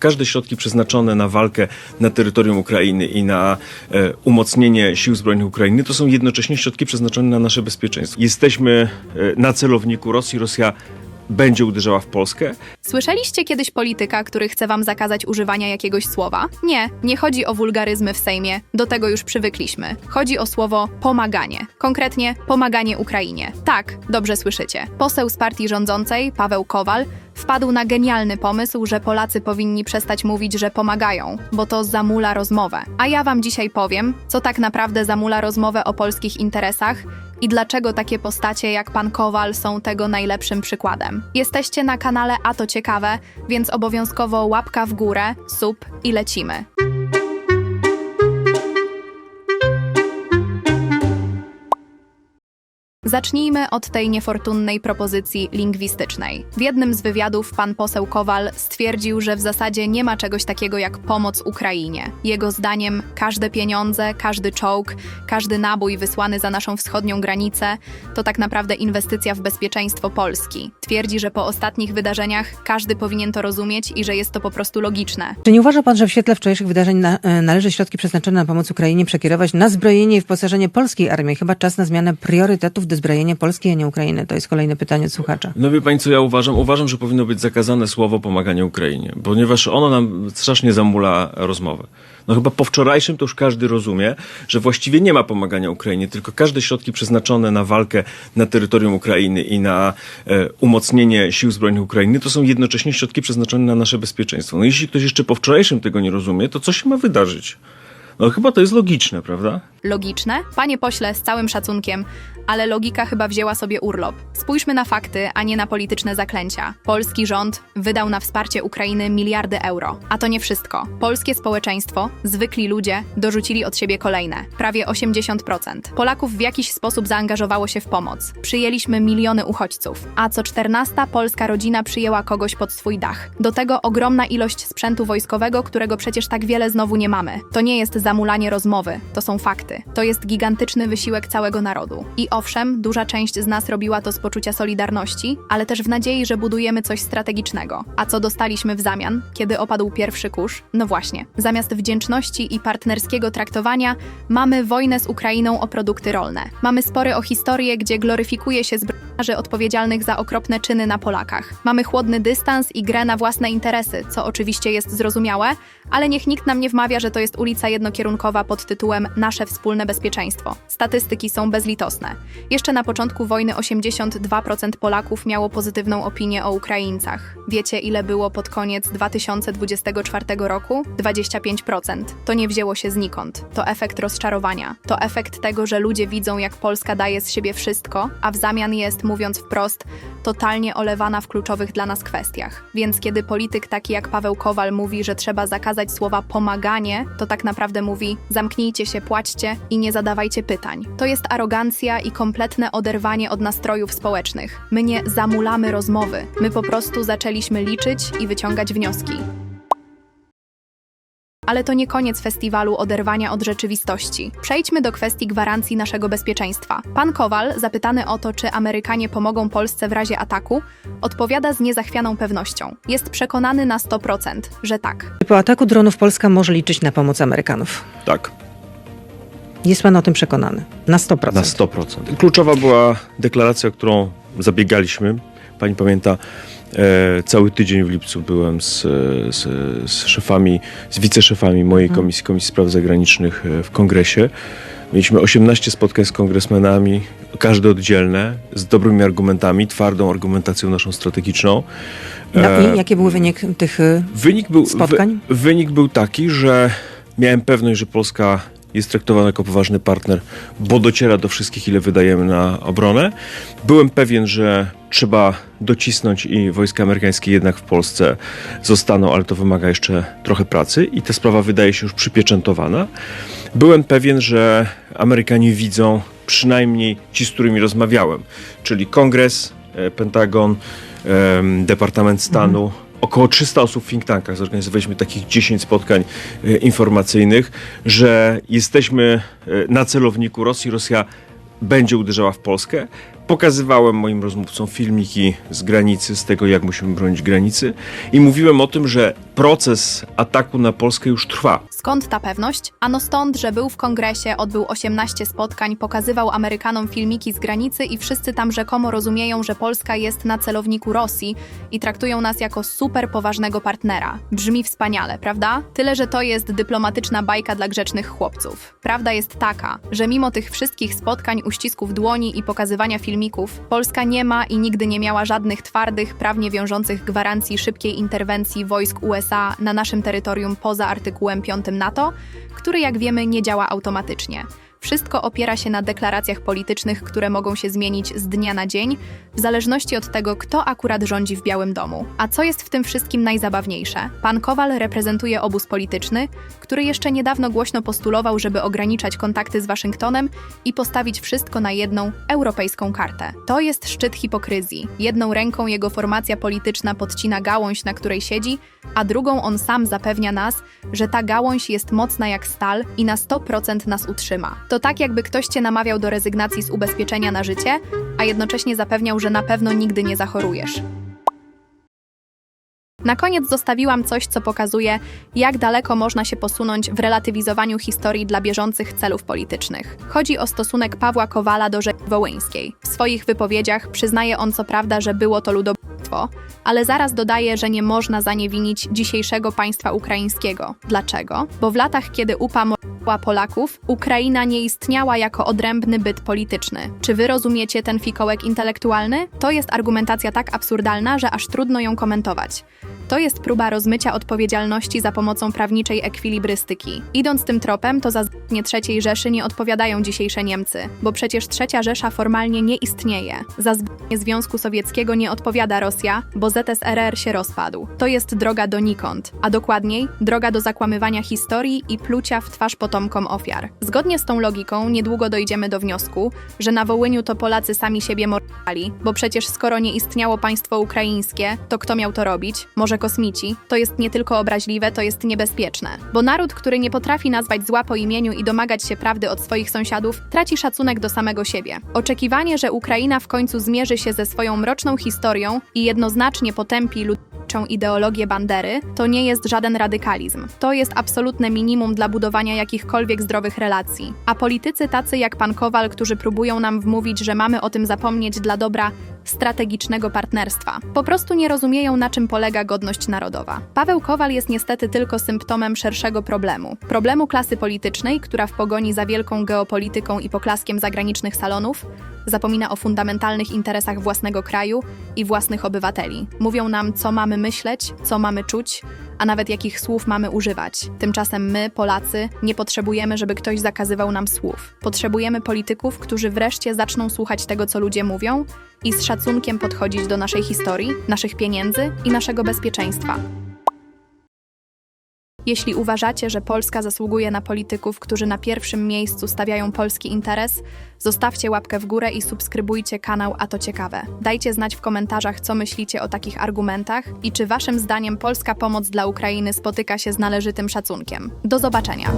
Każde środki przeznaczone na walkę na terytorium Ukrainy i na e, umocnienie sił zbrojnych Ukrainy to są jednocześnie środki przeznaczone na nasze bezpieczeństwo. Jesteśmy e, na celowniku Rosji. Rosja będzie uderzała w Polskę. Słyszeliście kiedyś polityka, który chce wam zakazać używania jakiegoś słowa? Nie, nie chodzi o wulgaryzmy w Sejmie, do tego już przywykliśmy. Chodzi o słowo pomaganie. Konkretnie pomaganie Ukrainie. Tak, dobrze słyszycie. Poseł z partii rządzącej, Paweł Kowal, wpadł na genialny pomysł, że Polacy powinni przestać mówić, że pomagają, bo to zamula rozmowę. A ja wam dzisiaj powiem, co tak naprawdę zamula rozmowę o polskich interesach i dlaczego takie postacie jak pan Kowal są tego najlepszym przykładem. Jesteście na kanale A to ciekawe, więc obowiązkowo łapka w górę, sub i lecimy. Zacznijmy od tej niefortunnej propozycji lingwistycznej. W jednym z wywiadów pan poseł Kowal stwierdził, że w zasadzie nie ma czegoś takiego jak pomoc Ukrainie. Jego zdaniem każde pieniądze, każdy czołg, każdy nabój wysłany za naszą wschodnią granicę to tak naprawdę inwestycja w bezpieczeństwo Polski. Twierdzi, że po ostatnich wydarzeniach każdy powinien to rozumieć i że jest to po prostu logiczne. Czy nie uważa pan, że w świetle wczorajszych wydarzeń na, e, należy środki przeznaczone na pomoc Ukrainie przekierować na zbrojenie i wyposażenie polskiej armii? Chyba czas na zmianę priorytetów dozbrojenie Polski, a nie Ukrainy. To jest kolejne pytanie od słuchacza. No wie pani co ja uważam? Uważam, że powinno być zakazane słowo pomaganie Ukrainie, ponieważ ono nam strasznie zamula rozmowę. No chyba po wczorajszym to już każdy rozumie, że właściwie nie ma pomagania Ukrainie, tylko każde środki przeznaczone na walkę na terytorium Ukrainy i na e, umocnienie sił zbrojnych Ukrainy to są jednocześnie środki przeznaczone na nasze bezpieczeństwo. No jeśli ktoś jeszcze po wczorajszym tego nie rozumie, to co się ma wydarzyć? No chyba to jest logiczne, prawda? Logiczne? Panie pośle, z całym szacunkiem, ale logika chyba wzięła sobie urlop. Spójrzmy na fakty, a nie na polityczne zaklęcia. Polski rząd wydał na wsparcie Ukrainy miliardy euro. A to nie wszystko. Polskie społeczeństwo, zwykli ludzie, dorzucili od siebie kolejne. Prawie 80%. Polaków w jakiś sposób zaangażowało się w pomoc. Przyjęliśmy miliony uchodźców. A co 14 polska rodzina przyjęła kogoś pod swój dach. Do tego ogromna ilość sprzętu wojskowego, którego przecież tak wiele znowu nie mamy. To nie jest zamulanie rozmowy, to są fakty. To jest gigantyczny wysiłek całego narodu. I owszem, duża część z nas robiła to z poczucia solidarności, ale też w nadziei, że budujemy coś strategicznego. A co dostaliśmy w zamian, kiedy opadł pierwszy kurz? No właśnie, zamiast wdzięczności i partnerskiego traktowania, mamy wojnę z Ukrainą o produkty rolne. Mamy spory o historię, gdzie gloryfikuje się zbrojniarzy odpowiedzialnych za okropne czyny na Polakach. Mamy chłodny dystans i grę na własne interesy, co oczywiście jest zrozumiałe, ale niech nikt nam nie wmawia, że to jest ulica jednokierunkowa pod tytułem Nasze wspólne bezpieczeństwo. Statystyki są bezlitosne. Jeszcze na początku wojny 82% Polaków miało pozytywną opinię o Ukraińcach. Wiecie, ile było pod koniec 2024 roku? 25%. To nie wzięło się znikąd. To efekt rozczarowania. To efekt tego, że ludzie widzą, jak Polska daje z siebie wszystko, a w zamian jest, mówiąc wprost, totalnie olewana w kluczowych dla nas kwestiach. Więc kiedy polityk taki jak Paweł Kowal mówi, że trzeba zakazać słowa pomaganie, to tak naprawdę mówi zamknijcie się, płaćcie i nie zadawajcie pytań. To jest arogancja i kompletne oderwanie od nastrojów społecznych. My nie zamulamy rozmowy, my po prostu zaczęliśmy liczyć i wyciągać wnioski. Ale to nie koniec festiwalu oderwania od rzeczywistości. Przejdźmy do kwestii gwarancji naszego bezpieczeństwa. Pan Kowal, zapytany o to, czy Amerykanie pomogą Polsce w razie ataku, odpowiada z niezachwianą pewnością. Jest przekonany na 100%, że tak. Po ataku dronów Polska może liczyć na pomoc Amerykanów. Tak. Jest pan o tym przekonany? Na 100%. Na 100%. Kluczowa była deklaracja, o którą zabiegaliśmy. Pani pamięta, cały tydzień w lipcu byłem z, z, z szefami, z wiceszefami mojej komisji, Komisji Spraw Zagranicznych e, w kongresie. Mieliśmy 18 spotkań z kongresmenami, każde oddzielne, z dobrymi argumentami, twardą argumentacją naszą strategiczną. No E, i jaki był wynik tych Wynik był, spotkań? Wy, wynik był taki, że miałem pewność, że Polska jest traktowana jako poważny partner, bo dociera do wszystkich, ile wydajemy na obronę. Byłem pewien, że trzeba docisnąć i wojska amerykańskie jednak w Polsce zostaną, ale to wymaga jeszcze trochę pracy i ta sprawa wydaje się już przypieczętowana. Byłem pewien, że Amerykanie widzą, przynajmniej ci, z którymi rozmawiałem, czyli Kongres, e, Pentagon, Departament Stanu, około 300 osób w think tankach. Zorganizowaliśmy takich 10 spotkań e, informacyjnych, że jesteśmy e, na celowniku Rosji. Rosja będzie uderzała w Polskę. Pokazywałem moim rozmówcom filmiki z granicy, z tego jak musimy bronić granicy i mówiłem o tym, że proces ataku na Polskę już trwa. Skąd ta pewność? Ano stąd, że był w kongresie, odbył 18 spotkań, pokazywał Amerykanom filmiki z granicy i wszyscy tam rzekomo rozumieją, że Polska jest na celowniku Rosji i traktują nas jako super poważnego partnera. Brzmi wspaniale, prawda? Tyle, że to jest dyplomatyczna bajka dla grzecznych chłopców. Prawda jest taka, że mimo tych wszystkich spotkań, uścisków dłoni i pokazywania filmików, Polska nie ma i nigdy nie miała żadnych twardych, prawnie wiążących gwarancji szybkiej interwencji wojsk USA na naszym terytorium poza artykułem 5 NATO, który jak wiemy nie działa automatycznie. Wszystko opiera się na deklaracjach politycznych, które mogą się zmienić z dnia na dzień, w zależności od tego, kto akurat rządzi w Białym Domu. A co jest w tym wszystkim najzabawniejsze? Pan Kowal reprezentuje obóz polityczny, który jeszcze niedawno głośno postulował, żeby ograniczać kontakty z Waszyngtonem i postawić wszystko na jedną europejską kartę. To jest szczyt hipokryzji. Jedną ręką jego formacja polityczna podcina gałąź, na której siedzi, a drugą on sam zapewnia nas, że ta gałąź jest mocna jak stal i na 100% nas utrzyma. To tak, jakby ktoś cię namawiał do rezygnacji z ubezpieczenia na życie, a jednocześnie zapewniał, że na pewno nigdy nie zachorujesz. Na koniec zostawiłam coś, co pokazuje, jak daleko można się posunąć w relatywizowaniu historii dla bieżących celów politycznych. Chodzi o stosunek Pawła Kowala do rzeki wołyńskiej. W swoich wypowiedziach przyznaje on co prawda, że było to ludobójstwo, ale zaraz dodaje, że nie można za nie winić dzisiejszego państwa ukraińskiego. Dlaczego? Bo w latach, kiedy UPA morała Polaków, Ukraina nie istniała jako odrębny byt polityczny. Czy wy rozumiecie ten fikołek intelektualny? To jest argumentacja tak absurdalna, że aż trudno ją komentować. To jest próba rozmycia odpowiedzialności za pomocą prawniczej ekwilibrystyki. Idąc tym tropem, to za nie III Rzeszy nie odpowiadają dzisiejsze Niemcy, bo przecież trzecia Rzesza formalnie nie istnieje. Za zbrodnie Związku Sowieckiego nie odpowiada Rosja, bo ZSRR się rozpadł. To jest droga donikąd, a dokładniej droga do zakłamywania historii i plucia w twarz potomkom ofiar. Zgodnie z tą logiką niedługo dojdziemy do wniosku, że na Wołyniu to Polacy sami siebie mordowali, bo przecież skoro nie istniało państwo ukraińskie, to kto miał to robić? Może kosmici? To jest nie tylko obraźliwe, to jest niebezpieczne. Bo naród, który nie potrafi nazwać zła po imieniu i domagać się prawdy od swoich sąsiadów, traci szacunek do samego siebie. Oczekiwanie, że Ukraina w końcu zmierzy się ze swoją mroczną historią i jednoznacznie potępi ludczą ideologię Bandery, to nie jest żaden radykalizm. To jest absolutne minimum dla budowania jakichkolwiek zdrowych relacji. A politycy tacy jak pan Kowal, którzy próbują nam wmówić, że mamy o tym zapomnieć dla dobra strategicznego partnerstwa. Po prostu nie rozumieją, na czym polega godność narodowa. Paweł Kowal jest niestety tylko symptomem szerszego problemu. Problemu klasy politycznej, która w pogoni za wielką geopolityką i poklaskiem zagranicznych salonów zapomina o fundamentalnych interesach własnego kraju i własnych obywateli. Mówią nam, co mamy myśleć, co mamy czuć, a nawet jakich słów mamy używać. Tymczasem my, Polacy, nie potrzebujemy, żeby ktoś zakazywał nam słów. Potrzebujemy polityków, którzy wreszcie zaczną słuchać tego, co ludzie mówią i z szacunkiem podchodzić do naszej historii, naszych pieniędzy i naszego bezpieczeństwa. Jeśli uważacie, że Polska zasługuje na polityków, którzy na pierwszym miejscu stawiają polski interes, zostawcie łapkę w górę i subskrybujcie kanał A to ciekawe. Dajcie znać w komentarzach, co myślicie o takich argumentach i czy waszym zdaniem polska pomoc dla Ukrainy spotyka się z należytym szacunkiem. Do zobaczenia!